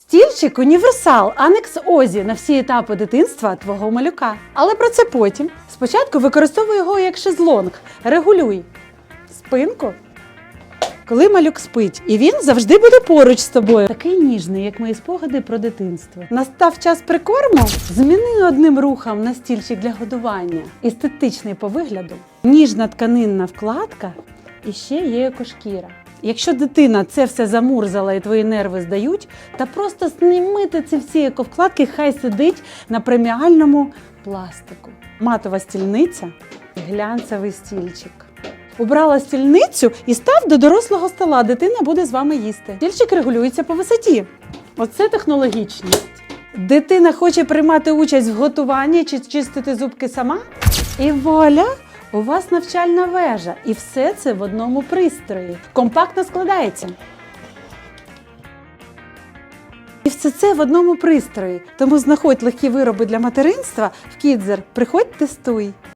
Стільчик універсал Анекс Озі на всі етапи дитинства твого малюка. Але про це потім. Спочатку використовуй його як шезлонг. Регулюй спинку. Коли малюк спить, і він завжди буде поруч з тобою. Такий ніжний, як мої спогади про дитинство. Настав час прикорму. Зміни одним рухом на стільчик для годування. Естетичний по вигляду, ніжна тканинна вкладка і ще є екошкіра. Якщо дитина це все замурзала і твої нерви здають, та просто знімити ці всі ековкладки, хай сидить на преміальному пластику. Матова стільниця, глянцевий стільчик. Убрала стільницю і став до дорослого стола. Дитина буде з вами їсти. Стільчик регулюється по висоті. Оце технологічність. Дитина хоче приймати участь в готуванні чи чистити зубки сама. І вуаля! У вас навчальна вежа, і все це в одному пристрої. Компактно складається. І все це в одному пристрої. Тому знаходь легкі вироби для материнства в Кідзер. Приходь, тестуй.